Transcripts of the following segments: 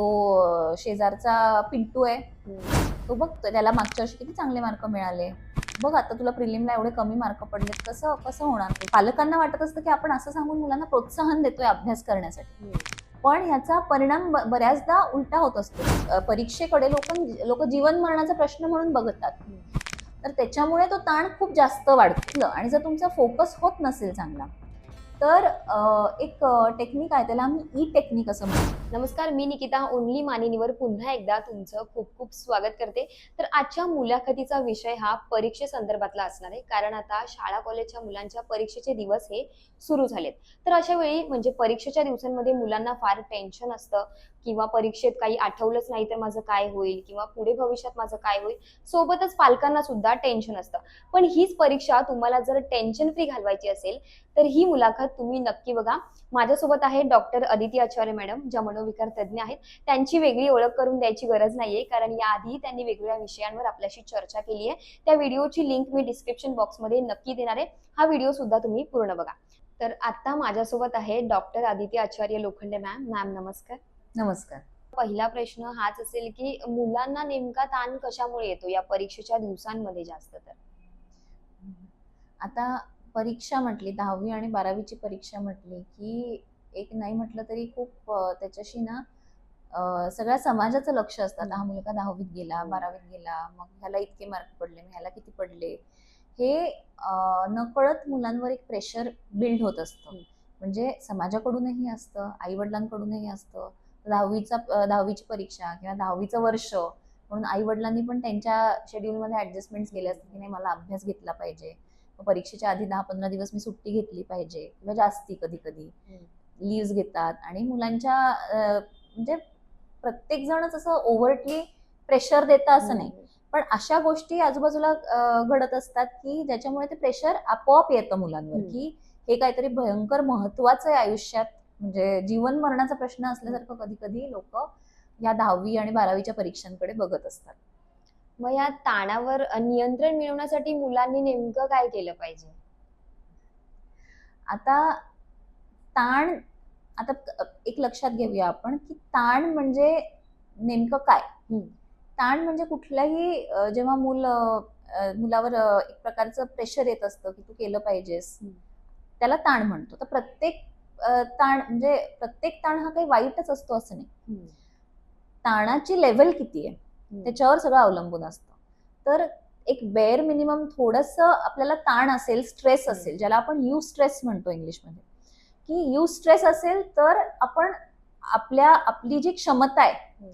तो शेजारचा पिंटू आहे. तो बघ त्याला मागच्या वर्षी किती चांगले मार्क मिळाले. बघ आता तुला प्रिलिमला एवढे कमी मार्क पडले कसं कसं होणार ते? पालकांना वाटत असतं की आपण असं सांगून मुलांना प्रोत्साहन देतोय अभ्यास करण्यासाठी. पण ह्याचा परिणाम बऱ्याचदा उलटा होत असतो. परीक्षेकडे लोक लोक जीवन मरणाचा प्रश्न म्हणून बघतात. तर त्याच्यामुळे तो ताण खूप जास्त वाढतो. आणि जर तुमचा फोकस होत नसेल चांगला तर एक टेक्निक आहे त्याला आम्ही ई टेक्निक असं म्हणतो. नमस्कार मी निकिता ओनली मानिनीवर पुन्हा एकदा तुमचं खूप खूप स्वागत करते. तर आजच्या मुलाखतीचा विषय हा परीक्षे संदर्भातला असणार आहे. कारण आता शाळा कॉलेजच्या मुलांच्या परीक्षेचे दिवस हे सुरू झालेत. तर अशा वेळी म्हणजे परीक्षेच्या दिवसांमध्ये मुलांना फार टेन्शन असतं. किंवा परीक्षेत काही आठवलंच नाही तर माझं काय होईल किंवा पुढे भविष्यात माझं काय होईल सोबतच पालकांना सुद्धा टेन्शन असतं. पण हीच परीक्षा तुम्हाला जर टेन्शन फ्री घालवायची असेल तर ही मुलाखत तुम्ही नक्की बघा. माझ्यासोबत आहे डॉक्टर अदिती आचार्य मॅडम ज्या मनोविकार तज्ज्ञ आहेत. त्यांची वेगळी ओळख करून द्यायची गरज नाहीये कारण याआधी त्यांनी वेगवेगळ्या विषयांवर आपल्याशी चर्चा केली आहे. त्या व्हिडिओची लिंक मी डिस्क्रिप्शन बॉक्समध्ये नक्की देणार आहे. हा व्हिडिओ सुद्धा तुम्ही पूर्ण बघा. तर आता माझ्यासोबत आहे doctor Aditya Acharya Lokhande ma'am ma'am नमस्कार. नमस्कार. पहिला प्रश्न हाच असेल की मुलांना नेमका ताण कशामुळे येतो? या परीक्षेच्या दिवसांमध्ये जास्त तर. आता परीक्षा म्हटली दहावी आणि बारावीची परीक्षा म्हटली की एक नाही म्हटलं तरी खूप त्याच्याशी ना सगळ्या समाजाचं लक्ष असतं. हा मुलगा दहावीत गेला बारावीत गेला मग ह्याला इतके मार्क पडले मग ह्याला किती पडले? हे नकळत मुलांवर एक प्रेशर बिल्ड होत असतं. म्हणजे समाजाकडूनही असतं आई वडिलांकडूनही असतं. दहावीचा दहावीची परीक्षा किंवा दहावीचं वर्ष म्हणून आई वडिलांनी पण त्यांच्या शेड्यूलमध्ये ऍडजस्टमेंट केले असतात की नाही मला अभ्यास घेतला पाहिजे. परीक्षेच्या आधी दहा पंधरा दिवस मी सुट्टी घेतली पाहिजे किंवा जास्ती कधी कधी लिव्ह घेतात आणि मुलांच्या म्हणजे प्रत्येक जणच असं ओव्हर्टली प्रेशर देतं असं नाही. पण अशा गोष्टी आजूबाजूला घडत असतात की ज्याच्यामुळे ते प्रेशर आपोआप येतं मुलांवर. की हे काहीतरी भयंकर महत्वाचं आहे आयुष्यात. म्हणजे जीवन मरणाचा प्रश्न असल्यासारखं कधी कधी लोक या दहावी आणि बारावीच्या परीक्षांकडे बघत असतात. मग या ताणावर नियंत्रण मिळवण्यासाठी मुलांनी नेमकं काय केलं पाहिजे? आता ताण आता एक लक्षात घेऊया आपण की ताण म्हणजे नेमकं काय. ताण म्हणजे कुठल्याही जेव्हा मूल मुलावर एक प्रकारचं प्रेशर येत असतं की तू केलं पाहिजेस. त्याला ताण म्हणतो. तर प्रत्येक ताण म्हणजे प्रत्येक ताण हा काही वाईटच असतो असं नाही ताणाची लेवल किती आहे त्याच्यावर सगळं अवलंबून असतं तर एक बेअर मिनिमम थोडस आपल्याला ताण असेल स्ट्रेस. असेल ज्याला आपण यू स्ट्रेस म्हणतो इंग्लिशमध्ये की यू स्ट्रेस असेल तर आपण आपल्या आपली जी क्षमता आहे.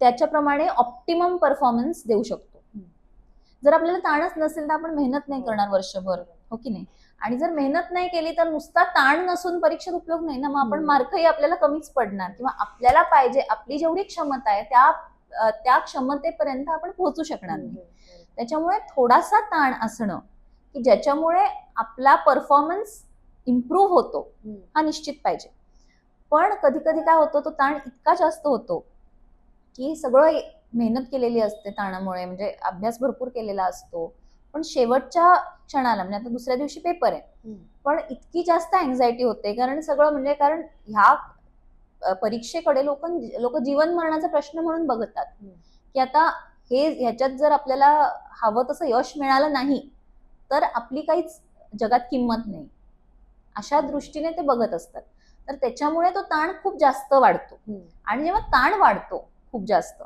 त्याच्याप्रमाणे ऑप्टिमम परफॉर्मन्स देऊ शकतो. जर आपल्याला ताणच नसेल तर आपण मेहनत नाही हो. करणार वर्षभर हो की नाही? आणि जर मेहनत नाही केली तर नुसता ताण नसून परीक्षेत उपयोग नाही ना? मग आपण. मार्कही आपल्याला कमीच पडणार किंवा आपल्याला पाहिजे आपली जेवढी क्षमता आहे त्या त्या क्षमतेपर्यंत आपण पोहोचू शकणार नाही. त्याच्यामुळे थोडासा ताण असणं की ज्याच्यामुळे आपला परफॉर्मन्स इम्प्रूव्ह होतो हा निश्चित पाहिजे. पण कधी कधी काय होतं तो ताण इतका जास्त होतो की सगळं मेहनत केलेली असते ताणामुळे म्हणजे अभ्यास भरपूर केलेला असतो. पण शेवटच्या क्षणाला म्हणजे आता दुसऱ्या दिवशी पेपर आहे. पण इतकी जास्त अँझायटी होते कारण सगळं म्हणजे कारण ह्या परीक्षेकडे लोक लोक जीवन मरणाचा प्रश्न म्हणून बघतात. की आता हे ह्याच्यात जर आपल्याला हवं तसं यश मिळालं नाही तर आपली काहीच जगात किंमत नाही. अशा दृष्टीने ते बघत असतात. तर त्याच्यामुळे तो ताण खूप जास्त वाढतो. आणि जेव्हा ताण वाढतो खूप जास्त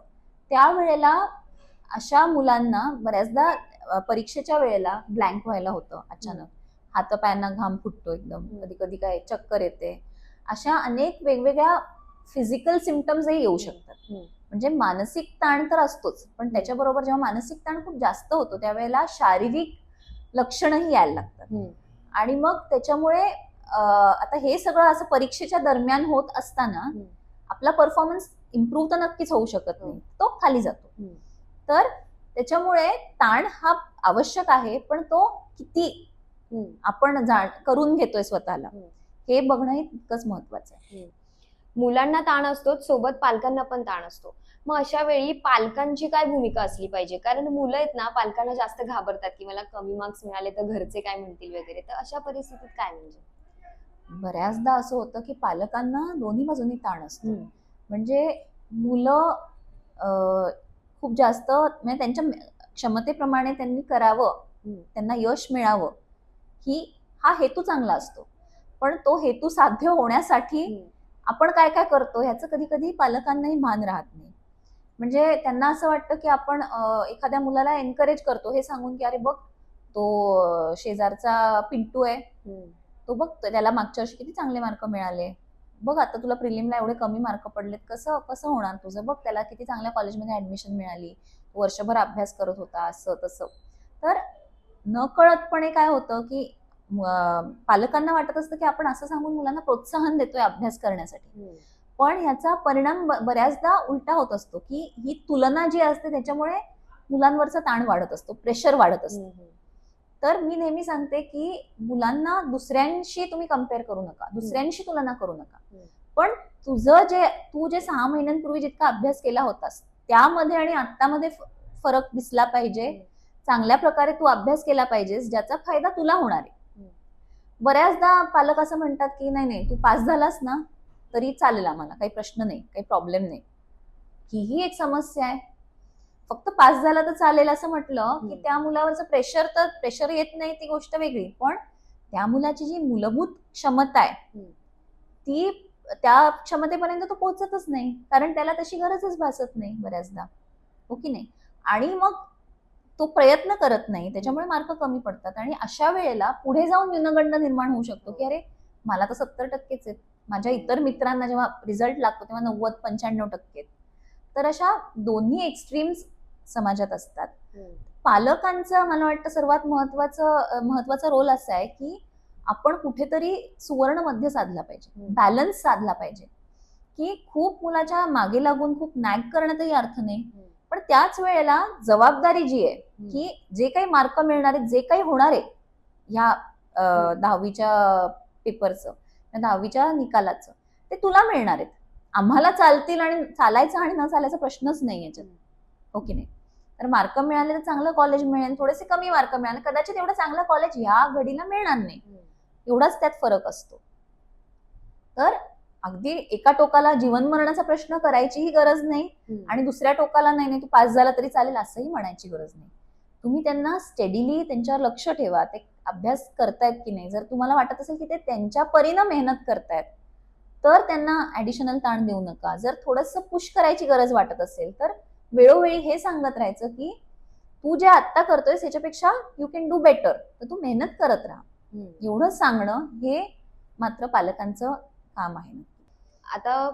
त्यावेळेला अशा मुलांना बऱ्याचदा परीक्षेच्या वेळेला ब्लँक व्हायला होतं अचानक. हातापायांना घाम फुटतो एकदम. कधी कधी काय चक्कर येते. अशा अनेक वेगवेगळ्या फिजिकल सिमटम्सही येऊ शकतात. म्हणजे मानसिक ताण तर असतोच. पण त्याच्याबरोबर जेव्हा मानसिक ताण खूप जास्त होतो त्यावेळेला शारीरिक लक्षणंही यायला लागतात. आणि मग त्याच्यामुळे आता हे सगळं असं परीक्षेच्या दरम्यान होत असताना. आपला परफॉर्मन्स इम्प्रूव्ह तर नक्कीच होऊ शकत नाही. तो खाली जातो. तर त्याच्यामुळे ताण हा आवश्यक आहे पण तो किती आपण जाण करून घेतोय स्वतःला. हे बघणं तितकंच महत्वाचं आहे. मुलांना ताण असतोच सोबत पालकांना पण ताण असतो. मग अशा वेळी पालकांची काय भूमिका असली पाहिजे? कारण मुलं आहेत ना पालकांना जास्त घाबरतात की मला कमी मार्क्स मिळाले तर घरचे काय म्हणतील वगैरे. तर अशा परिस्थितीत काय म्हणजे? बऱ्याचदा असं होतं की पालकांना दोन्ही बाजूनी ताण असतो. म्हणजे मुलं खूप जास्त म्हणजे त्यांच्या क्षमतेप्रमाणे त्यांनी करावं. त्यांना यश मिळावं ही हा हेतू चांगला असतो पण तो हेतू साध्य होण्यासाठी. आपण काय काय करतो ह्याचं कधी कधी पालकांनाही भान राहत नाही म्हणजे त्यांना असं वाटतं की आपण एखाद्या मुलाला एनकरेज करतो हे सांगून की अरे बघ तो शेजारचा पिंटू आहे. तो बघ त्याला मागच्या वर्षी किती चांगले मार्क मिळाले बघ आता तुला प्रिलिमला एवढे कमी मार्क पडलेत कसं कसं होणार तुझं? बघ त्याला किती चांगल्या कॉलेजमध्ये ऍडमिशन मिळाली. वर्षभर अभ्यास करत होता असं तसं. तर न कळतपणे काय होतं की पालकांना वाटत असतं की आपण असं सांगून मुलांना प्रोत्साहन देतोय अभ्यास करण्यासाठी. पण ह्याचा परिणाम बऱ्याचदा उलटा होत असतो की ही तुलना जी असते त्याच्यामुळे मुलांवरचा ताण वाढत असतो प्रेशर वाढत असतो. तर मी नेहमी सांगते की मुलांना दुसऱ्यांशी तुम्ही कंपेअर करू नका. दुसऱ्यांशी तुलना करू नका. पण तुझं जे तू जे सहा महिन्यांपूर्वी जितका अभ्यास केला होतास त्यामध्ये आणि आत्तामध्ये फरक दिसला पाहिजे. चांगल्या प्रकारे तू अभ्यास केला पाहिजेस ज्याचा फायदा तुला होणार आहे. बऱ्याचदा पालक असं म्हणतात की नाही नाही तू पास झालास ना तरी चालेल आम्हाला काही प्रश्न नाही काही प्रॉब्लेम नाही. ही एक समस्या आहे. फक्त पास झाला तर चालेल असं म्हटलं की. त्या मुलावरचं प्रेशर तर प्रेशर येत नाही ती गोष्ट वेगळी. पण त्या मुलाची जी मूलभूत क्षमता आहे. ती त्या क्षमतेपर्यंत तो पोहोचतच नाही. कारण त्याला तशी गरजच भासत नाही बऱ्याचदा. हो की नाही? आणि मग तो प्रयत्न करत नाही. त्याच्यामुळे मार्क कमी पडतात. आणि अशा वेळेला पुढे जाऊन न्यूनगंड निर्माण होऊ शकतो की अरे मला तर सत्तर टक्केच आहेत. माझ्या इतर मित्रांना जेव्हा रिझल्ट लागतो तेव्हा नव्वद पंच्याण्णव टक्के. तर अशा दोन्ही एक्स्ट्रीम्स समाजात असतात. पालकांचा मला वाटतं सर्वात महत्वाचं महत्त्वाचा रोल असा आहे की आपण कुठेतरी सुवर्ण मध्य साधला पाहिजे. बॅलन्स साधला पाहिजे की खूप मुलाच्या मागे लागून खूप नॅक करण्यातही अर्थ नाही. पण त्याच वेळेला जबाबदारी जी आहे. की जे काही मार्क मिळणार आहेत जे काही होणार आहे ह्या. दहावीच्या पेपरचं दहावीच्या निकालाचं ते तुला मिळणार आहेत आम्हाला चालतील आणि चालायचं आणि न चालायचा प्रश्नच नाही याच्यात हम्म. हो नाही तर मार्क मिळाले तर चांगलं कॉलेज मिळेल थोडेसे कमी मार्क मिळाले. कदाचित एवढं चांगलं कॉलेज ह्या घडीला मिळणार नाही. एवढाच त्यात फरक असतो. तर अगदी एका टोकाला जीवन मरणाचा प्रश्न करायचीही गरज नाही. आणि दुसऱ्या टोकाला नाही नाही तू पास झाला तरी चालेल असंही म्हणायची गरज नाही. तुम्ही त्यांना स्टेडिली त्यांच्यावर लक्ष ठेवा. ते अभ्यास करतायत की नाही? जर तुम्हाला वाटत असेल की ते त्यांच्या परीनं मेहनत करतायत तर त्यांना ऍडिशनल ताण देऊ नका. जर थोडंसं पुश करायची गरज वाटत असेल तर वेळोवेळी हे सांगत राहायचं की तू जे आत्ता करतोय त्याच्यापेक्षा यू कॅन डू बेटर तर तू मेहनत करत राहा. एवढं सांगणं हे मात्र पालकांचं काम आहे आता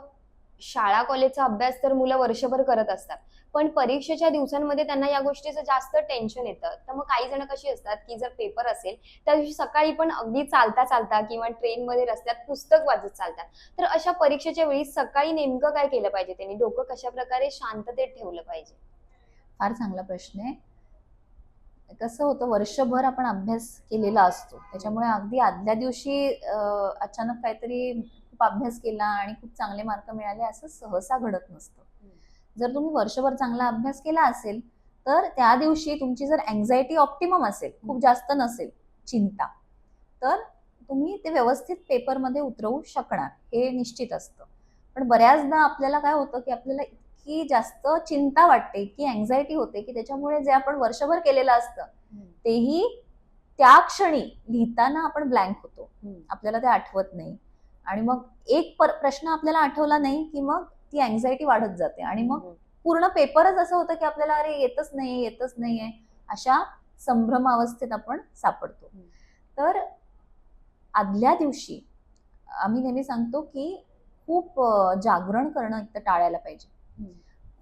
शाळा कॉलेजचा अभ्यास तर मुलं वर्षभर करत असतात. पण परीक्षेच्या दिवसांमध्ये त्यांना या गोष्टीचं जास्त टेन्शन येतं. तर मग काही जण कशी असतात की जर पेपर असेल त्या दिवशी सकाळी पण अगदी चालता चालता किंवा ट्रेनमध्ये रस्त्यात पुस्तक वाचत चालतात. तर अशा परीक्षेच्या वेळी सकाळी नेमकं काय केलं पाहिजे त्यांनी? डोकं कशा प्रकारे शांततेत ठेवलं पाहिजे? फार चांगला प्रश्न आहे. कसं होतं वर्षभर आपण अभ्यास केलेला असतो. त्याच्यामुळे अगदी आदल्या दिवशी अचानक काहीतरी खूप अभ्यास केला आणि खूप चांगले मार्क मिळाले असं सहसा घडत नसतं. जर तुम्ही वर्षभर चांगला अभ्यास केला असेल तर त्या दिवशी तुमची जर अँझायटी ऑप्टिमम असेल खूप जास्त नसेल चिंता तर तुम्ही ते व्यवस्थित पेपरमध्ये उतरवू शकणार हे निश्चित असतं. पण बऱ्याचदा आपल्याला काय होतं की आपल्याला इतकी जास्त चिंता वाटते इतकी अँझायटी होते की त्याच्यामुळे जे आपण वर्षभर केलेलं असतं तेही त्या क्षणी लिहिताना आपण ब्लँक होतो. आपल्याला ते आठवत नाही. आणि मग एक पर- प्रश्न आपल्याला आठवला नाही की मग ती अँझायटी वाढत जाते. आणि मग पूर्ण पेपरच असं होतं की आपल्याला अरे येतच नाही येतच नाहीये. अशा संभ्रम अवस्थेत आपण सापडतो. तर आदल्या दिवशी आम्ही नेहमी सांगतो की खूप जागरण करणं एक तर टाळायला पाहिजे.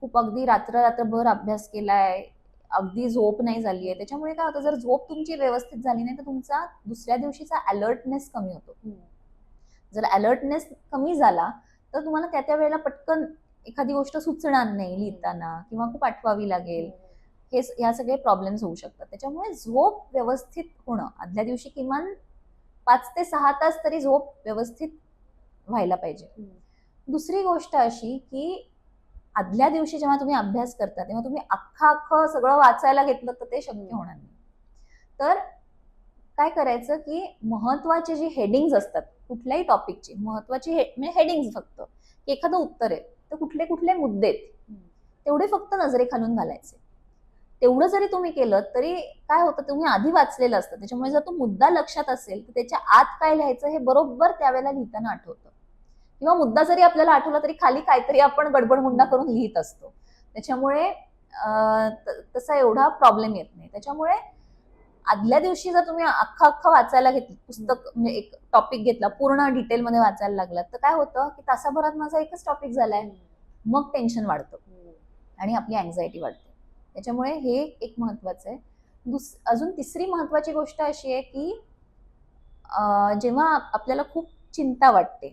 खूप अगदी रात्र रात्रभर अभ्यास केलाय अगदी झोप नाही झाली आहे त्याच्यामुळे काय होतं जर झोप तुमची व्यवस्थित झाली नाही तर तुमचा दुसऱ्या दिवशीचा अलर्टनेस कमी होतो. जर अलर्टनेस कमी झाला तर तुम्हाला त्या त्या वेळेला पटकन एखादी गोष्ट सुचणार नाही लिहिताना किंवा खूप आठवावी लागेल. हे ह्या सगळे प्रॉब्लेम्स होऊ शकतात. त्याच्यामुळे झोप व्यवस्थित होणं आदल्या दिवशी किमान पाच ते सहा तास तरी झोप व्यवस्थित व्हायला पाहिजे. दुसरी गोष्ट अशी की आदल्या दिवशी जेव्हा तुम्ही अभ्यास करता तेव्हा तुम्ही अख्खा अख्खं सगळं वाचायला घेतलं तर ते शक्य होणार नाही. तर काय करायचं की महत्त्वाचे जे हेडिंग्ज असतात कुठल्याही टॉपिकची महत्वाची हे म्हणजे हेडिंग फक्त एखादं उत्तर आहे तर कुठले कुठले मुद्दे आहेत तेवढे फक्त नजरे खालून घालायचे. तेवढं जरी तुम्ही केलं तरी काय होतं तुम्ही आधी वाचलेलं असतं त्याच्यामुळे जर तो मुद्दा लक्षात असेल तर त्याच्या आत काय लिहायचं हे बरोबर त्यावेळेला लिहिताना आठवतं. किंवा मुद्दा जरी आपल्याला आठवला तरी खाली काहीतरी आपण गडबडमुंडा करून लिहित असतो. त्याच्यामुळे तसा एवढा प्रॉब्लेम येत नाही. त्याच्यामुळे आदल्या दिवशी जर तुम्ही अख्खं अख्खं वाचायला घेतलं पुस्तक म्हणजे एक टॉपिक घेतला पूर्ण डिटेलमध्ये वाचायला लागलात तर काय होतं की तासाभरात माझा एकच टॉपिक झालाय. मग टेन्शन वाढतं. आणि आपली अँझायटी वाढते. त्याच्यामुळे हे एक महत्वाचं आहे. दुस अजून तिसरी महत्वाची गोष्ट अशी आहे की जेव्हा आप- आपल्याला खूप चिंता वाटते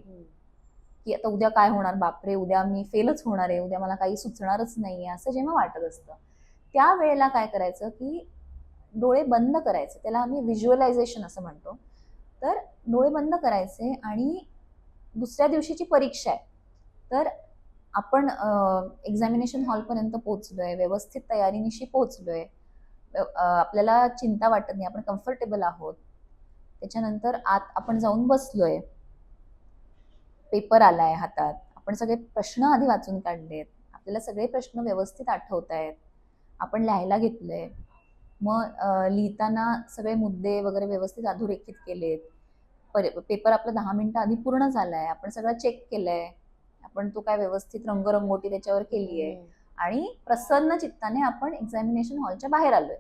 की आता उद्या काय होणार बापरे उद्या मी फेलच होणार आहे उद्या मला काही सुचणारच नाही असं जेव्हा वाटत असतं त्या वेळेला काय करायचं की डोळे बंद करायचे त्याला आम्ही व्हिज्युअलायझेशन असं म्हणतो. तर डोळे बंद करायचे आणि दुसऱ्या दिवशीची परीक्षा आहे. तर आपण एक्झामिनेशन हॉलपर्यंत पोहोचलोय व्यवस्थित तयारीनिशी पोहोचलोय. आपल्याला चिंता वाटत नाही आपण कम्फर्टेबल आहोत. त्याच्यानंतर आत आपण जाऊन बसलोय. पेपर आलाय हातात. आपण सगळे प्रश्न आधी वाचून काढलेत. आपल्याला सगळे प्रश्न व्यवस्थित आठवत आहेत आपण लिहायला घेतलंय. मग लिहिताना सगळे मुद्दे वगैरे व्यवस्थित अधोरेखित केलेत. पर- पेपर आपला दहा मिनिटं आधी पूर्ण झालाय. आपण सगळं चेक केलंय. आपण तो काय व्यवस्थित रंगरंगोटी त्याच्यावर केली आहे आणि प्रसन्न चित्ताने आपण एक्झामिनेशन हॉलच्या बाहेर आलोय.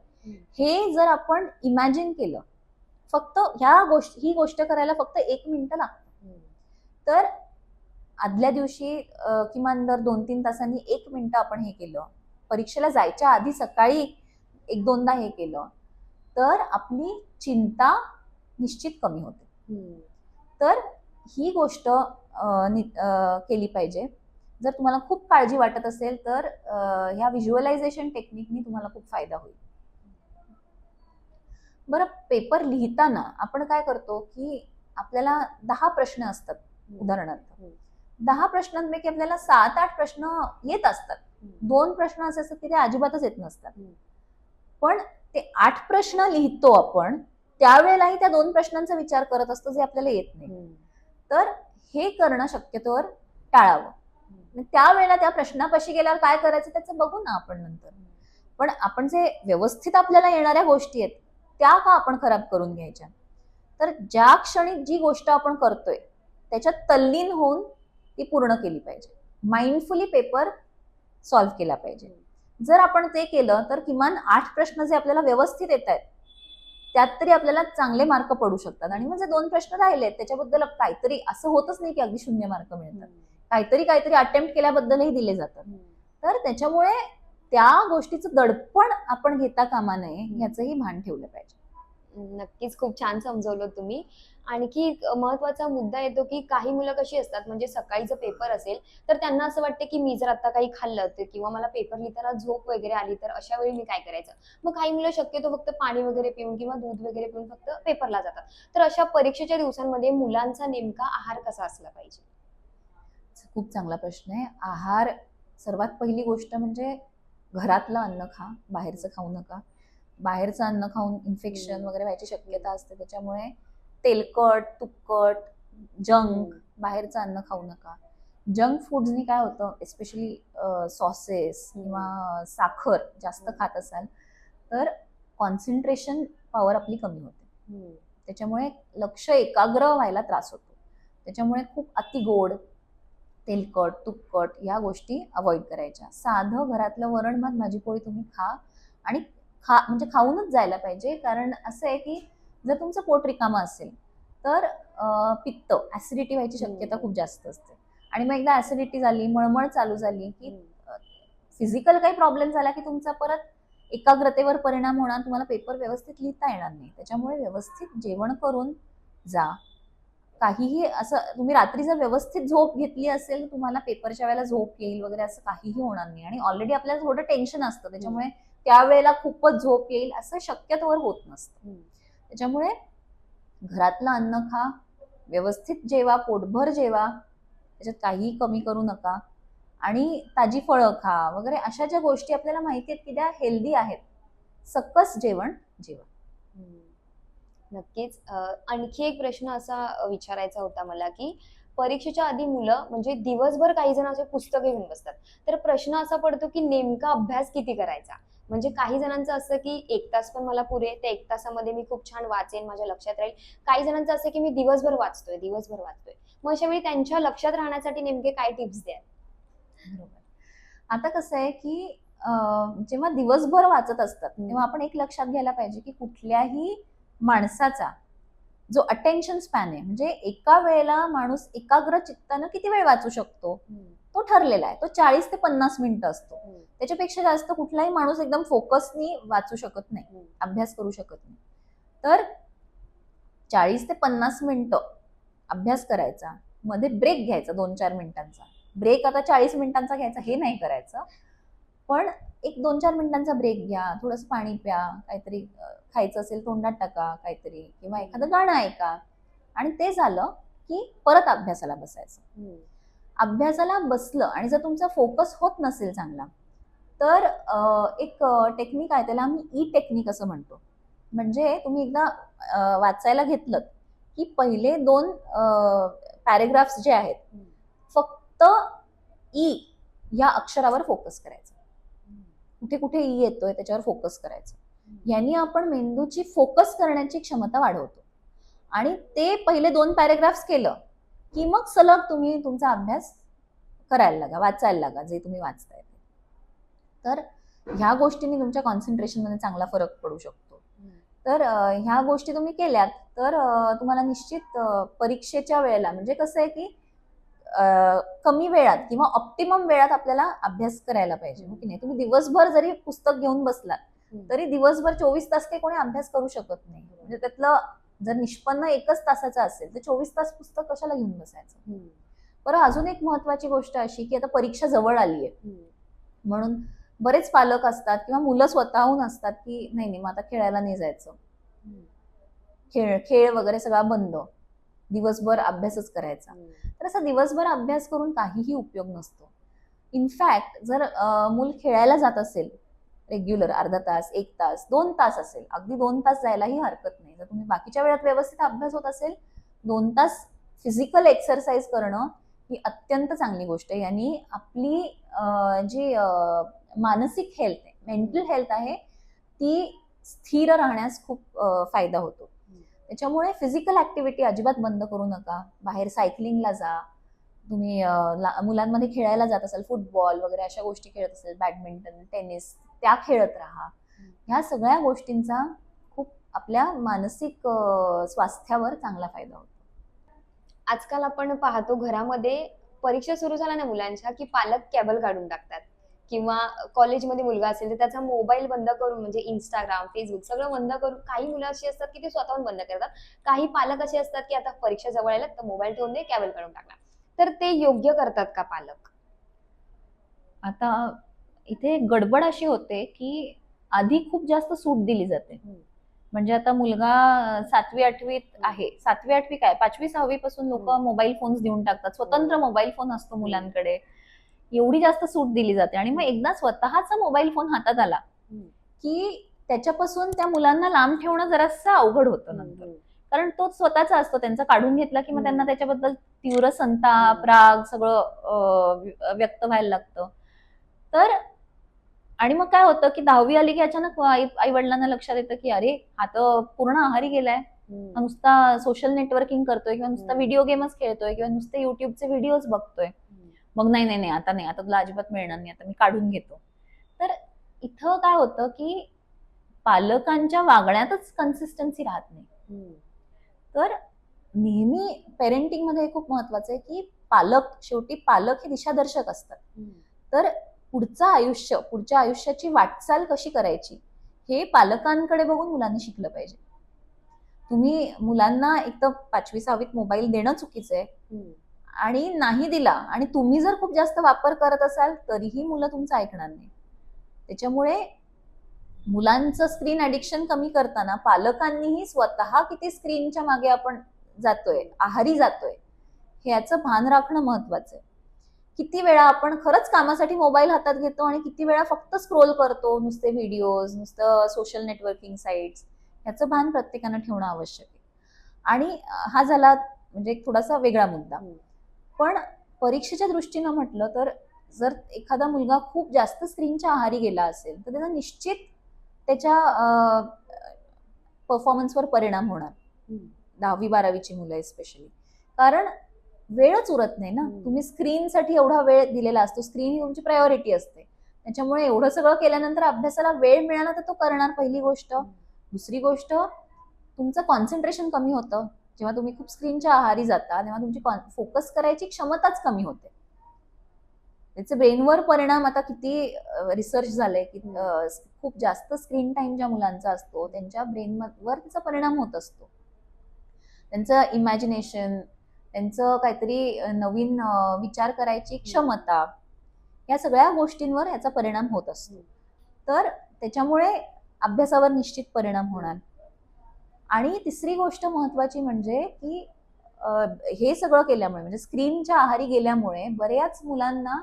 हे जर आपण इमॅजिन केलं फक्त ह्या गोष्ट ही गोष्ट करायला फक्त एक मिनिटं लागतं तर आदल्या दिवशी किमान दर दोन तीन तासांनी एक मिनिटं आपण हे केलं. परीक्षेला जायच्या आधी सकाळी एक दोनदा हे केलं तर आपली चिंता निश्चित कमी होते. तर ही गोष्ट केली पाहिजे. जर तुम्हाला खूप काळजी वाटत असेल तर ह्या व्हिज्युअलायझेशन टेक्निकनी तुम्हाला खूप फायदा होईल. बरं पेपर लिहिताना आपण काय करतो की आपल्याला दहा प्रश्न असतात उदाहरणार्थ. दहा प्रश्नांपैकी आपल्याला सात आठ प्रश्न येत असतात. दोन प्रश्न असे असतात की ते अजिबातच येत नसतात. पण ते आठ प्रश्न लिहितो आपण त्यावेळेलाही त्या दोन प्रश्नांचा विचार करत असतो जे आपल्याला येत नाही. तर हे करणं शक्यतोवर टाळावं. त्यावेळेला त्या प्रश्नापाशी गेल्यावर काय करायचं त्याचं बघू ना आपण नंतर. पण आपण जे व्यवस्थित आपल्याला येणाऱ्या गोष्टी आहेत त्या का आपण खराब करून घ्यायच्या? तर ज्या क्षणी जी गोष्ट आपण करतोय त्याच्यात तल्लीन होऊन ती पूर्ण केली पाहिजे. माइंडफुली पेपर सॉल्व्ह केला पाहिजे. जर आपण ते केलं तर किमान आठ प्रश्न जे आपल्याला व्यवस्थित येत आहेत त्यात तरी आपल्याला चांगले मार्क पडू शकतात. आणि मग जे दोन प्रश्न राहिलेत त्याच्याबद्दल काहीतरी असं होतच नाही की अगदी शून्य मार्क मिळतात. काहीतरी काहीतरी अटेम्प्ट केल्याबद्दलही दिले जातात. तर त्याच्यामुळे त्या गोष्टीचं दडपण आपण घेता कामा नये याचंही भान ठेवलं पाहिजे. नक्कीच खूप छान समजवलं तुम्ही. आणखी एक महत्त्वाचा मुद्दा येतो की काही मुलं कशी असतात म्हणजे सकाळीचं पेपर असेल तर त्यांना असं वाटतं की मी जर आता काही खाल्लं तर किंवा मला पेपर लिहिताना झोप वगैरे आली तर अशा वेळी मी काय करायचं? मग काही मुलं शक्यतो फक्त पाणी वगैरे पिऊन किंवा दूध वगैरे पिऊन फक्त पेपरला जातात. तर अशा परीक्षेच्या दिवसांमध्ये मुलांचा नेमका आहार कसा असला पाहिजे? खूप चांगला प्रश्न आहे. आहार सर्वात पहिली गोष्ट म्हणजे घरातलं अन्न खा बाहेरचं खाऊ नका. बाहेरचं अन्न खाऊन इन्फेक्शन. वगैरे व्हायची शक्यता असते त्याच्यामुळे तेलकट तुपकट जंक बाहेरचं अन्न खाऊ नका. जंक फूड्सनी काय होतं एस्पेशली सॉसेस किंवा साखर जास्त खात असाल तर कॉन्सन्ट्रेशन पॉवर आपली कमी होते. त्याच्यामुळे लक्ष एकाग्र व्हायला त्रास होतो. त्याच्यामुळे खूप अतिगोड तेलकट तुपकट या गोष्टी अवॉइड करायच्या. साधं घरातलं वरण भात भाजी पोळी तुम्ही खा आणि खा म्हणजे खाऊनच जायला पाहिजे. कारण असं आहे की जर तुमचं पोट रिकामं असेल तर पित्त ऍसिडिटी व्हायची शक्यता खूप जास्त असते. आणि मग एकदा ऍसिडिटी झाली मळमळ चालू झाली की फिजिकल काही प्रॉब्लेम झाला की तुमचा परत एकाग्रतेवर परिणाम होणार तुम्हाला पेपर व्यवस्थित लिहिता येणार नाही. त्याच्यामुळे व्यवस्थित जेवण करून जा. काहीही असं तुम्ही रात्री जर व्यवस्थित झोप घेतली असेल तर तुम्हाला पेपरच्या वेळेला झोप येईल वगैरे असं काहीही होणार नाही. आणि ऑलरेडी आपल्याला थोडं टेन्शन असतं. त्याच्यामुळे त्यावेळेला खूपच झोप येईल असं शक्यतोवर होत नसतं. त्याच्यामुळे घरातलं अन्न खा व्यवस्थित जेवा पोटभर जेवा त्याच्यात काहीही कमी करू नका. आणि ताजी फळं खा वगैरे अशा ज्या गोष्टी आपल्याला माहिती आहेत की त्या हेल्दी आहेत. सकस जेवण जेवा. नक्कीच. आणखी एक प्रश्न असा विचारायचा होता मला की परीक्षेच्या आधी मुलं म्हणजे दिवसभर काही जण असे पुस्तकं घेऊन बसतात. तर प्रश्न असा पडतो की नेमका अभ्यास किती करायचा? म्हणजे काही जणांचं असं की एक तास पण मला पुरे त्या एक तासामध्ये मी खूप छान वाचेन माझ्या लक्षात राहील. काही जणांचं असं की मी दिवसभर वाचतोय दिवसभर वाचतोय. मग अशा वेळी त्यांच्या लक्षात राहण्यासाठी नेमके काय टिप्स द्या बरोबर. आता कसं आहे की अं, जेव्हा दिवसभर वाचत असतात. तेव्हा आपण एक लक्षात घ्यायला पाहिजे की कुठल्याही माणसाचा जो अटेन्शन स्पॅन आहे म्हणजे एका वेळेला माणूस एकाग्र चित्तानं किती वेळ वाचू शकतो? तो ठरलेला आहे. तो चाळीस ते पन्नास मिनिटं असतो. त्याच्यापेक्षा जास्त कुठलाही माणूस एकदम फोकसनी वाचू शकत नाही. अभ्यास करू शकत नाही. तर चाळीस ते पन्नास मिनिटं अभ्यास करायचा मध्ये ब्रेक घ्यायचा दोन चार मिनिटांचा. ब्रेक आता चाळीस मिनिटांचा घ्यायचा हे नाही करायचं. पण एक दोन चार मिनिटांचा ब्रेक घ्या थोडंसं पाणी प्या काहीतरी खायचं असेल तोंडात टाका काहीतरी किंवा एखादं गाणं ऐका. आणि ते झालं की परत अभ्यासाला बसायचं. अभ्यासाला बसलं आणि जर तुमचा फोकस होत नसेल चांगला तर एक टेक्निक आहे त्याला आम्ही ई टेक्निक असं म्हणतो. म्हणजे तुम्ही एकदा वाचायला घेतलं की पहिले दोन पॅरेग्राफ्स जे आहेत फक्त ई या अक्षरावर फोकस करायचं. कुठे कुठे ई येतोय त्याच्यावर फोकस करायचं. यांनी आपण मेंदूची फोकस करण्याची क्षमता वाढवतो. आणि ते पहिले दोन पॅरेग्राफ्स केलं की मग सलग तुम्ही तुमचा अभ्यास करायला लागा वाचायला लागा जे तुम्ही वाचताय तर ह्या गोष्टींनी तुमच्या कॉन्सन्ट्रेशनमध्ये चांगला फरक पडू शकतो. तर ह्या गोष्टी तुम्ही केल्यात तर तुम्हाला निश्चित परीक्षेच्या वेळेला म्हणजे कसं आहे की कमी वेळात किंवा ऑप्टिमम वेळात आपल्याला अभ्यास करायला पाहिजे हो की नाही? तुम्ही दिवसभर जरी पुस्तक घेऊन बसलात तरी दिवसभर चोवीस तास काही कोणी अभ्यास करू शकत नाही. म्हणजे त्यातलं जर निष्पन्न एकच तासाचं असेल तर चोवीस तास पुस्तक कशाला घेऊन बसायचं? बरं अजून एक महत्वाची गोष्ट अशी की आता परीक्षा जवळ आली आहे. म्हणून बरेच पालक असतात किंवा मुलं स्वतःहून असतात की नाही नाही मग आता खेळायला नाही जायचं. खेळ खेळ वगैरे सगळा बंद. दिवसभर अभ्यासच करायचा. तर असा दिवसभर अभ्यास करून काहीही उपयोग नसतो. इनफॅक्ट जर मूल खेळायला जात असेल रेग्युलर अर्धा तास एक तास दोन तास असेल. अगदी दोन तास जायलाही हरकत नाही. जर तुम्ही बाकीच्या वेळात व्यवस्थित अभ्यास होत असेल दोन तास फिजिकल एक्सरसाइज करणं ही अत्यंत चांगली गोष्ट आहे. यांनी आपली जी मानसिक हेल्थ आहे मेंटल हेल्थ आहे ती स्थिर राहण्यास खूप फायदा होतो. त्याच्यामुळे फिजिकल ऍक्टिव्हिटी अजिबात बंद करू नका. बाहेर सायकलिंगला जा. तुम्ही ला- मुलांमध्ये खेळायला जात असाल फुटबॉल वगैरे अशा गोष्टी खेळत असेल बॅडमिंटन टेनिस त्या खेळत राहा. ह्या सगळ्या गोष्टींचा खूप आपल्या मानसिक स्वास्थ्यावर चांगला फायदा होतो. आजकाल आपण पाहतो घरामध्ये परीक्षा सुरू झाल्या ना मुलांच्या की पालक केबल काढून टाकतात. किंवा कॉलेजमध्ये मुलगा असेल तर त्याचा मोबाईल बंद करून म्हणजे इंस्टाग्राम फेसबुक सगळं बंद करून काही मुलं अशी असतात की ते स्वतःहून बंद करतात. काही पालक असे असतात की आता परीक्षा जवळ आल्या तर मोबाईल ठेवून दे केबल काढून टाकला. तर ते योग्य करतात का पालक? आता इथे गडबड अशी होते की आधी खूप जास्त सूट दिली जाते. म्हणजे आता मुलगा सातवी आठवीत आहे. सातवी आठवी काय? पाचवी सहावी पासून लोक. मोबाईल फोन्स देऊन टाकतात. स्वतंत्र मोबाईल फोन असतो मुलांकडे. एवढी जास्त सूट दिली जाते. आणि मग एकदा स्वतःचा मोबाईल फोन हातात आला. की त्याच्यापासून त्या मुलांना लांब ठेवणं जरासं अवघड होतं नंतर. कारण तो स्वतःचा असतो. त्यांचा काढून घेतला की मग. त्यांना त्याच्याबद्दल तीव्र संताप. राग सगळं व्यक्त व्हायला लागतं. तर आणि मग काय होतं की दहावी आली की अचानक आई वडिलांना लक्षात येतं की अरे हा तर पूर्ण आहारी गेलाय. नुसता सोशल नेटवर्किंग करतोय किंवा नुसता. व्हिडिओ गेमच खेळतोय किंवा नुसते युट्यूबचे व्हिडिओज बघतोय. मग नाही नाही नाही आता नाही आता तुला अजिबात मिळणार नाही आता मी काढून घेतो. तर इथं काय होतं की पालकांच्या वागण्यातच कन्सिस्टन्सी राहत नाही. तर नेहमी पेरेंटिंगमध्ये खूप महत्वाचं आहे की पालक शेवटी पालक हे दिशादर्शक असतात. तर पुढचं आयुष्य पुढच्या आयुष्याची वाटचाल कशी करायची हे पालकांकडे बघून मुलांनी शिकलं पाहिजे. तुम्ही मुलांना एक तर पाचवी सहावीत मोबाईल देणं चुकीचं आहे आणि नाही दिला आणि तुम्ही जर खूप जास्त वापर करत असाल तरीही मुलं तुमचं ऐकणार नाही. त्याच्यामुळे मुलांचं स्क्रीन ॲडिक्शन कमी करताना पालकांनीही स्वतः किती स्क्रीनच्या मागे आपण जातोय आहारी जातोय हे याचं भान राखणं महत्वाचं आहे किती वेळा आपण खरंच कामासाठी मोबाईल हातात घेतो आणि किती वेळा फक्त स्क्रोल करतो नुसते व्हिडिओज नुसतं सोशल नेटवर्किंग साईट्स याचं भान प्रत्येकानं ठेवणं आवश्यक आहे आणि हा झाला म्हणजे एक थोडासा वेगळा मुद्दा. पण परीक्षेच्या दृष्टीनं म्हटलं तर जर एखादा मुलगा खूप जास्त स्क्रीनच्या आहारी गेला असेल तर त्याचा निश्चित त्याच्या परफॉर्मन्सवर परिणाम होणार. दहावी बारावीची मुलं स्पेशली कारण वेळच उरत नाही ना. तुम्ही स्क्रीनसाठी एवढा वेळ दिलेला असतो. स्क्रीन ही तुमची प्रायोरिटी असते. त्याच्यामुळे एवढं सगळं केल्यानंतर अभ्यासाला वेळ मिळाला तर तो करणार पहिली गोष्ट. दुसरी गोष्ट तुमचं कॉन्सन्ट्रेशन कमी होतं. जेव्हा तुम्ही खूप स्क्रीनच्या आहारी जाता तेव्हा तुमची फोकस करायची क्षमताच कमी होते. त्याचे ब्रेनवर परिणाम आता किती रिसर्च झालंय की खूप जास्त स्क्रीन टाइम ज्या मुलांचा असतो त्यांच्या ब्रेनवर त्याचा परिणाम होत असतो. त्यांचं इमॅजिनेशन त्यांचं काहीतरी नवीन विचार करायची क्षमता या सगळ्या गोष्टींवर याचा परिणाम होत असतो. तर त्याच्यामुळे अभ्यासावर निश्चित परिणाम होणार. आणि तिसरी गोष्ट महत्वाची म्हणजे की हे सगळं केल्यामुळे म्हणजे स्क्रीनच्या आहारी गेल्यामुळे बऱ्याच मुलांना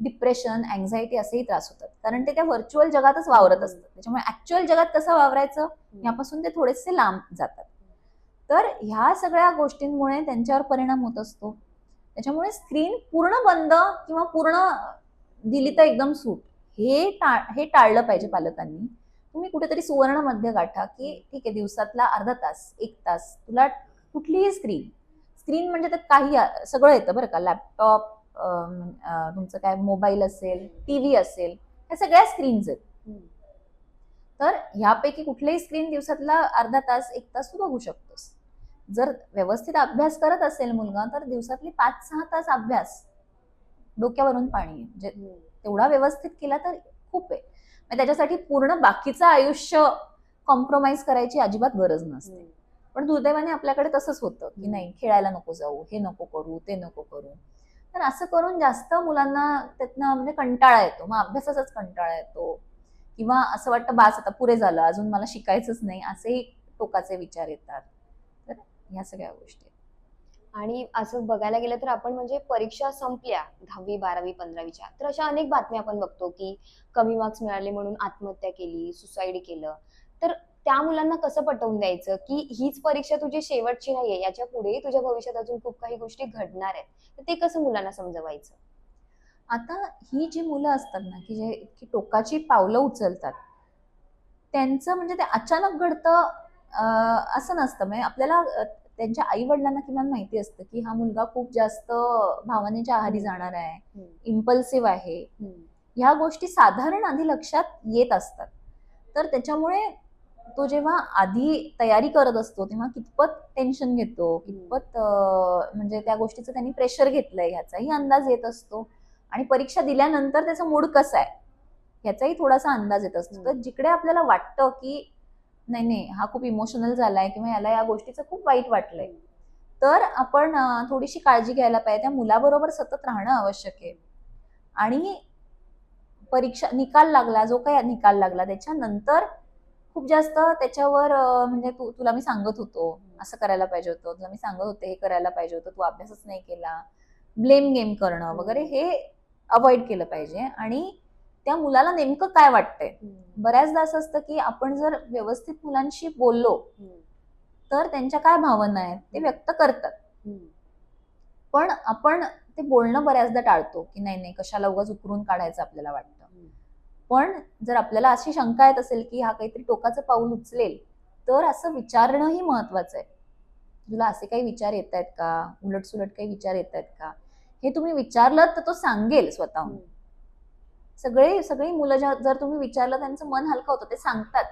डिप्रेशन अँझायटी असेही त्रास होतात. कारण ते त्या व्हर्च्युअल जगातच वावरत असतात. त्याच्यामुळे ऍक्च्युअल जगात कसं वावरायचं? यापासून ते थोडेसे लांब जातात. तर ह्या सगळ्या गोष्टींमुळे त्यांच्यावर परिणाम होत असतो. त्याच्यामुळे स्क्रीन पूर्ण बंद किंवा पूर्ण दिली तर एकदम सूट. हे टाळ हे टाळलं पाहिजे पालकांनी. तुम्ही कुठेतरी सुवर्ण मध्य गाठा की ठीक आहे दिवसातला अर्धा तास एक तास तुला कुठलीही स्क्रीन स्क्रीन म्हणजे त्यात काही सगळं येतं बरं का. लॅपटॉप तुमचं काय मोबाईल असेल टी व्ही असेल ह्या सगळ्या स्क्रीन्स आहेत. तर ह्यापैकी कुठलीही स्क्रीन दिवसातला अर्धा तास एक तास तू बघू शकतोस. जर व्यवस्थित अभ्यास करत असेल मुलगा तर दिवसातली पाच सहा तास अभ्यास डोक्यावरून पाणी. म्हणजे तेवढा व्यवस्थित केला तर खूप आहे. मग त्याच्यासाठी पूर्ण बाकीचं आयुष्य कॉम्प्रोमाइज करायची अजिबात गरज नसते. पण दुर्दैवाने आपल्याकडे तसंच होतं की नाही खेळायला नको जाऊ हे नको करू ते नको करू. तर असं करून जास्त मुलांना त्यातनं म्हणजे कंटाळा येतो. मग अभ्यासाचाच कंटाळा येतो. किंवा असं वाटतं बास आता पुरे झालं अजून मला शिकायचंच नाही. असेही टोकाचे विचार येतात. ह्या सगळ्या गोष्टी. आणि असं बघायला गेलं तर आपण म्हणजे परीक्षा संपल्या दहावी बारावी पंधरावीच्या. तर अशा अनेक बातम्या आपण बघतो की कमी मार्क्स मिळाले म्हणून आत्महत्या केली सुसाईड केलं. तर त्या मुलांना कसं पटवून द्यायचं की हीच परीक्षा तुझी शेवटची नाहीये याच्यापुढे तुझ्या भविष्यात अजून खूप काही गोष्टी घडणार आहेत. तर ते कसं मुलांना समजवायचं? आता ही जी मुलं असतात ना की जे इतकी टोकाची पावलं उचलतात त्यांचं म्हणजे ते अचानक घडतं असं नसतं. म्हणजे आपल्याला त्यांच्या आई वडिलांना किमान माहिती असतं की हा मुलगा खूप जास्त भावनेच्या आहारी जाणार आहे इम्पल्सिव्ह आहे. ह्या गोष्टी साधारण आधी लक्षात येत असतात. तर त्याच्यामुळे तो जेव्हा आधी तयारी करत असतो तेव्हा कितपत टेन्शन घेतो कितपत म्हणजे त्या गोष्टीचं त्यांनी प्रेशर घेतलंय ह्याचाही अंदाज येत असतो. आणि परीक्षा दिल्यानंतर त्याचा मूड कसा आहे ह्याचाही थोडासा अंदाज येत असतो. तर जिकडे आपल्याला वाटतं की नाही नाही हा खूप इमोशनल झालाय किंवा याला या गोष्टीचं खूप वाईट वाटलंय. तर आपण थोडीशी काळजी घ्यायला पाहिजे. त्या मुलाबरोबर सतत राहणं आवश्यक आहे. आणि परीक्षा निकाल लागला जो काही निकाल लागला त्याच्यानंतर खूप जास्त त्याच्यावर म्हणजे तू तुला मी सांगत होतो. असं करायला पाहिजे होतं. तुला मी सांगत होते हे करायला पाहिजे होतं. तू अभ्यासच नाही केला. ब्लेम गेम करणं वगैरे हे अवॉइड केलं पाहिजे. आणि त्या मुलाला नेमकं काय वाटतंय? बऱ्याचदा असं असतं की आपण जर व्यवस्थित मुलांशी बोललो तर त्यांच्या काय भावना आहेत? ते व्यक्त करतात. पण आपण ते बोलणं बऱ्याचदा टाळतो की नाही नाही कशाला उगाच उकरून काढायचं आपल्याला वाटतं. पण जर आपल्याला अशी शंका येत असेल की हा काहीतरी टोकाचं पाऊल उचलेल तर असं विचारणंही महत्वाचं आहे. तुला असे काही विचार येत आहेत का? उलटसुलट काही विचार येत आहेत का? हे तुम्ही विचारलं तर तो सांगेल स्वतःहून. सगळे सगळी मुलं ज्या- जर तुम्ही विचारलं त्यांचं मन हलकं होतं. ते सांगतात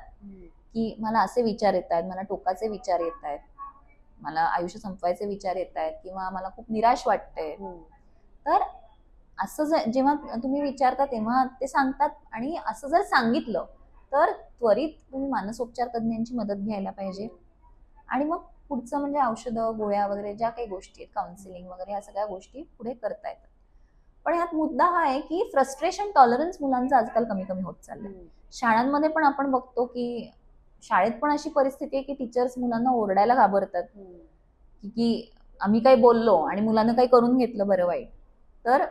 की मला असे विचार येत आहेत मला टोकाचे विचार येत आहेत मला आयुष्य संपवायचे विचार येत आहेत किंवा मला खूप निराश वाटतंय. तर असं जर जेव्हा तुम्ही विचारता तेव्हा ते सांगतात आणि असं जर सांगितलं तर त्वरित तुम्ही मानसोपचार तज्ज्ञांची मदत घ्यायला पाहिजे. आणि मग पुढचं म्हणजे औषधं गोळ्या वगैरे ज्या काही गोष्टी आहेत काउन्सिलिंग वगैरे ह्या सगळ्या गोष्टी पुढे करता येतात. पण ह्यात मुद्दा हा आहे की फ्रस्ट्रेशन टॉलरन्स मुलांचं आजकाल कमी कमी होत चाललंय. शाळांमध्ये पण आपण बघतो की शाळेत पण अशी परिस्थिती आहे की टीचर्स मुलांना ओरडायला घाबरतात. की की आम्ही काही बोललो आणि मुलानं काही करून घेतलं बरं वाईट. तर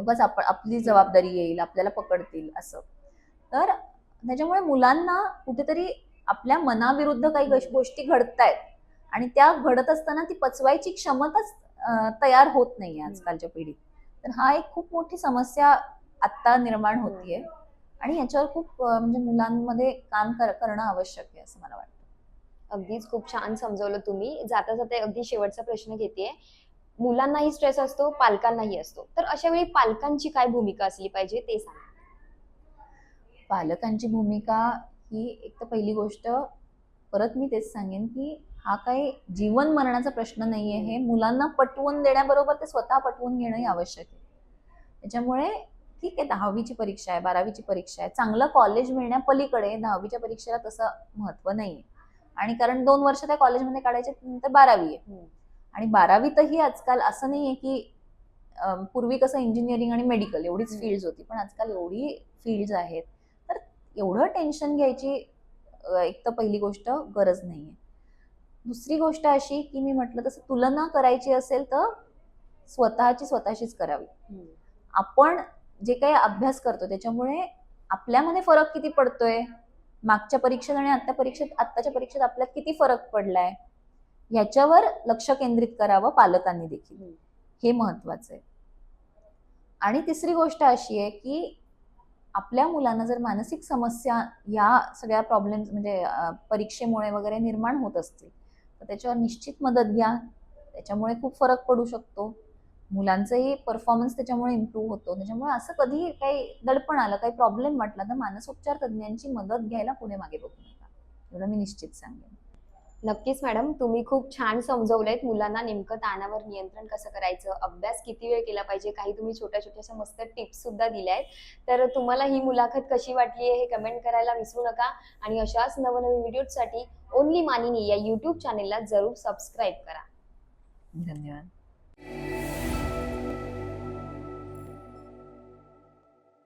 उगाच आपण आपली जबाबदारी येईल आपल्याला पकडतील असं. तर त्याच्यामुळे मुलांना कुठेतरी आपल्या मनाविरुद्ध काही गोष्ट- घडतायत आणि त्या घडत असताना ती पचवायची क्षमताच तयार होत नाहीये आजकालच्या पिढीत. तर हा एक खूप मोठी समस्या आता निर्माण होतीये. आणि याच्यावर खूप म्हणजे मुलांमध्ये काम कर- करणं आवश्यक आहे असं मला वाटतं. अगदीच खूप छान समजवलं तुम्ही. जाता जाता अगदी शेवटचा प्रश्न घेते मुलांनाही स्ट्रेस असतो पालकांनाही असतो. तर अशा वेळी पालकांची काय भूमिका असली पाहिजे ते सांगा. पालकांची भूमिका ही एक तर पहिली गोष्ट परत मी तेच सांगेन की हा काही जीवन मरणाचा प्रश्न नाहीये. हे मुलांना पटवून देण्याबरोबर ते स्वतः पटवून घेणंही आवश्यक आहे. त्याच्यामुळे ठीक आहे दहावीची परीक्षा आहे बारावीची परीक्षा आहे. चांगलं कॉलेज मिळण्यापलीकडे दहावीच्या परीक्षेला तसं महत्त्व नाहीये. आणि कारण दोन वर्ष त्या कॉलेजमध्ये काढायचे नंतर बारावी आहे. आणि बारावीतही आजकाल असं नाहीये की पूर्वी कसं इंजिनिअरिंग आणि मेडिकल एवढीच. फील्ड होती. पण आजकाल एवढी फील्ड आहेत. तर एवढं टेन्शन घ्यायची एक तर पहिली गोष्ट गरज नाहीये. दुसरी गोष्ट अशी की मी म्हटलं तसं तुलना करायची असेल तर स्वतःची स्वतःशीच करावी. आपण जे काही अभ्यास करतो त्याच्यामुळे आपल्यामध्ये फरक किती पडतोय? मागच्या परीक्षेत आणि आत्ता परीक्षेत आत्ताच्या परीक्षेत आपल्यात किती फरक पडलाय? ह्याच्यावर लक्ष केंद्रित करावं पालकांनी देखील. हे महत्वाचं आहे. आणि तिसरी गोष्ट अशी आहे की आपल्या मुलांना जर मानसिक समस्या या सगळ्या प्रॉब्लेम्स म्हणजे परीक्षेमुळे वगैरे निर्माण होत असतील तर त्याच्यावर निश्चित मदत घ्या. त्याच्यामुळे खूप फरक पडू शकतो. मुलांचंही परफॉर्मन्स त्याच्यामुळे इम्प्रूव्ह होतो. त्याच्यामुळे असं कधी काही दडपण आलं काही प्रॉब्लेम वाटला तर मानसोपचार तज्ज्ञांची मदत घ्यायला पुढे मागे बघू नका. एवढं मी निश्चित सांगेन. नक्कीच मॅडम. तुम्ही खूप छान समजवलेत मुलांना नेमकं ताणावर नियंत्रण कसं करायचं अभ्यास किती वेळ केला पाहिजे काही तुम्ही छोट्या छोट्याशा मस्त टिप्स सुद्धा दिल्या आहेत तर तुम्हाला ही मुलाखत कशी वाटली आहे हे कमेंट करायला विसरू नका आणि अशाच नवनवीन व्हिडिओसाठी ओनली मानिनी या युट्यूब चॅनेलला जरूर सबस्क्राईब करा. धन्यवाद.